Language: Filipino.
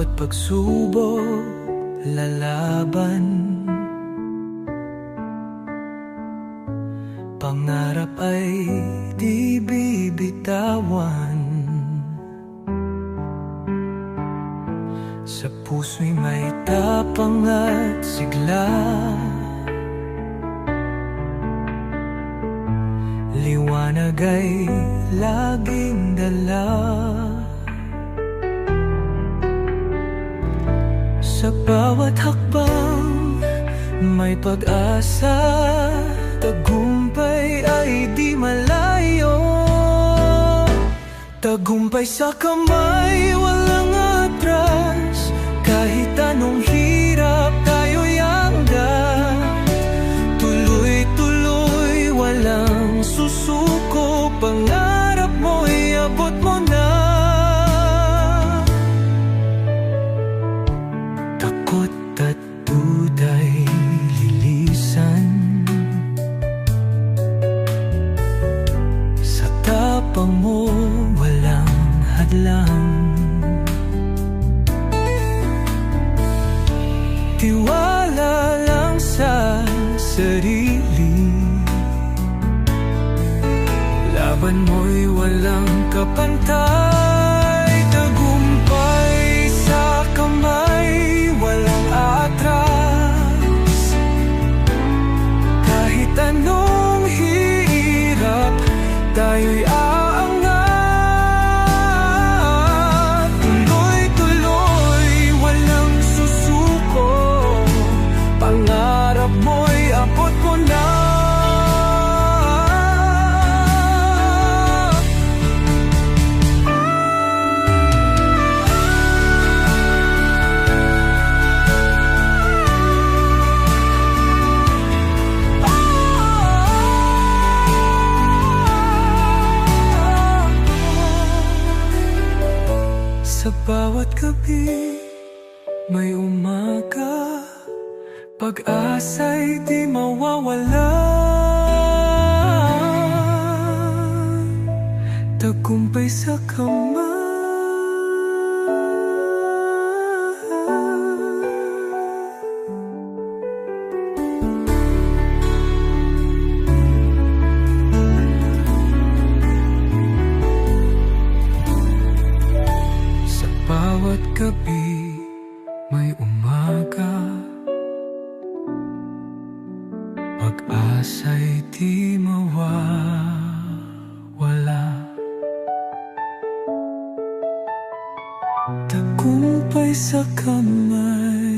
Bawat pagsubok, lalaban. Pangarap ay di bibitawan. Sa puso'y may tapang at sigla. Liwanag ay laging dala Sa bawat hakbang may pag-asa Tagumpay ay di malayo. Tagumpay sa kamay, walang atras Kahit anong tapang mo walang hadlang. Tiwala lang sa sarili. Laban mo'y walang kapantay bawat gabi may umaga. Pag-asa'y di mawawala. Tagumpay sa kamay umaga. Pag-asa'y di mawawala. Tagumpay sa kamay